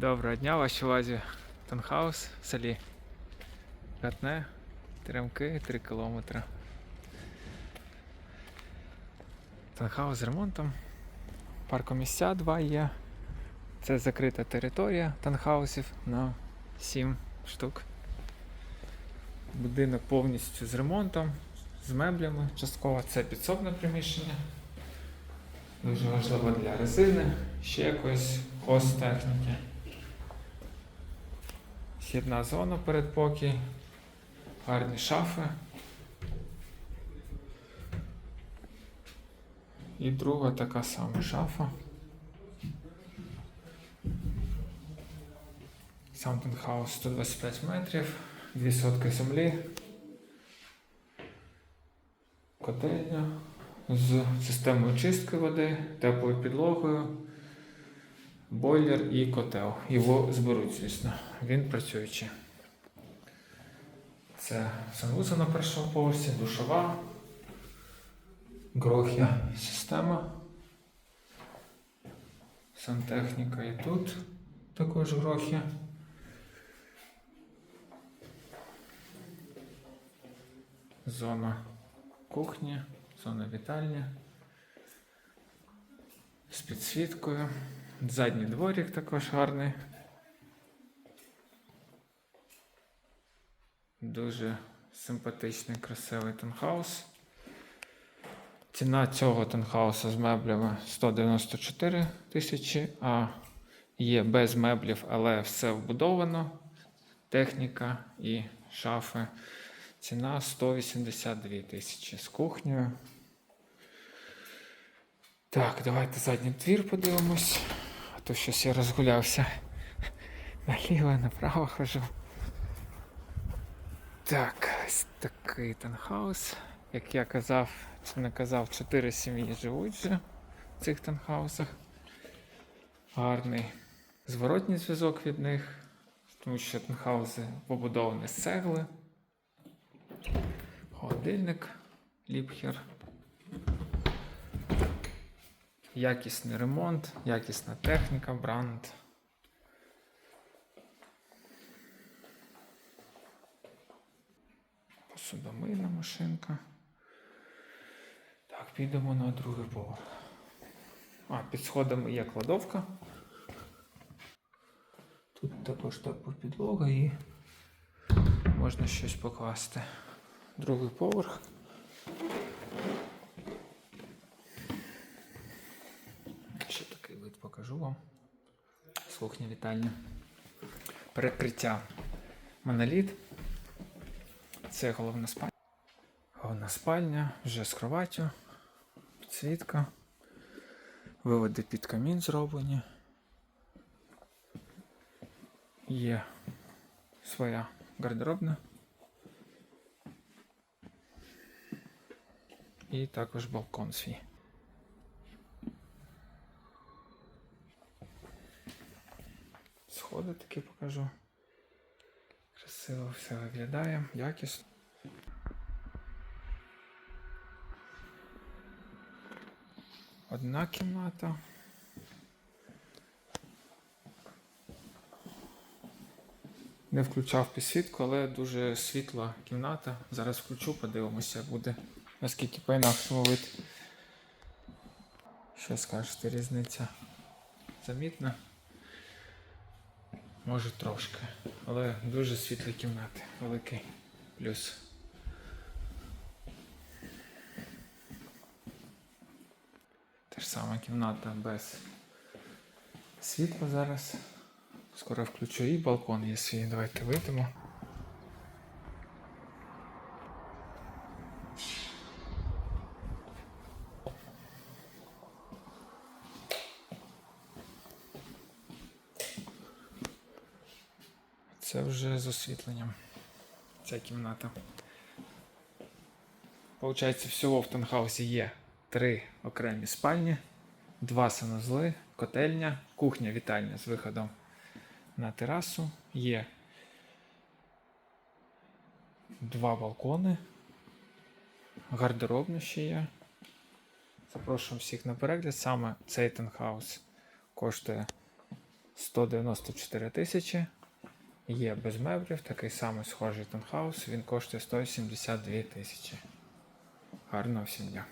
Доброго дня, вашій увазі Танхаус в селі Катне, Теремки, 3 кілометри. Танхаус з ремонтом. Паркомісця два є. Це закрита територія танхаусів на 7 штук. Будинок повністю з ремонтом, з меблями. Частково це підсобне приміщення. Дуже важливо для резини, ще якоїсь хозтехніки. Східна зона передпокій, гарні шафи. І друга така сама шафа. Сам пентхаус 125 метрів, 2 сотки землі, котельня з системою чистки води, теплою підлогою, бойлер і котел. Його зберуть, звісно. Він працюючий. Це санвузол на першому поверсі, душова, грохя система. Сантехніка і тут також грохи. Зона кухні, зона вітальні. З підсвіткою. Задній дворик також гарний. Дуже симпатичний, красивий танхаус. Ціна цього танхауса з меблями 194 тисячі, а є без меблів, але все вбудовано. Техніка і шафи. Ціна 182 тисячі з кухнею. Так, давайте задній двір подивимось. То щось я розгулявся. Наліво, направо хожу. Так, ось такий танхаус. Як я казав, чи не казав, чотири сім'ї живуть вже в цих танхаусах. Гарний зворотній зв'язок від них, тому що танхауси побудовані з цегли. Холодильник, ліпхер. Якісний ремонт, якісна техніка, бранд. Посудомийна машинка. Так, підемо на другий поверх. А, під сходами є кладовка. Тут також тепла підлога і можна щось покласти. Другий поверх. Ще такий вид покажу вам. З кухні вітальня. Перекриття моноліт. Це головна спальня. Головна спальня вже з кроваттю, підсвітка. Виводи під камін зроблені. Є своя гардеробна. І також балкон свій. Сходи такі покажу. Красиво все виглядає, якісно. Одна кімната. Не включав підсвітку, але дуже світла кімната. Зараз включу, подивимося, буде наскільки по-інакшому вид. Що скажете, різниця замітна? Може трошки, але дуже світлі кімнати, великий плюс. Те ж сама кімната без світла зараз. Скоро включу і балкон є свій. Давайте вийдемо. Це вже з освітленням. Ця кімната. Получається, всього в танхаусі є три окремі спальні, два санузли, котельня, кухня, вітальня з виходом на терасу. Є два балкони, гардеробна ще є. Запрошуємо всіх на перегляд. Саме цей танхаус коштує 194 тисячі. Є без меблів, такий самий схожий таунхаус, він коштує 172 тисячі. Гарного всім дня.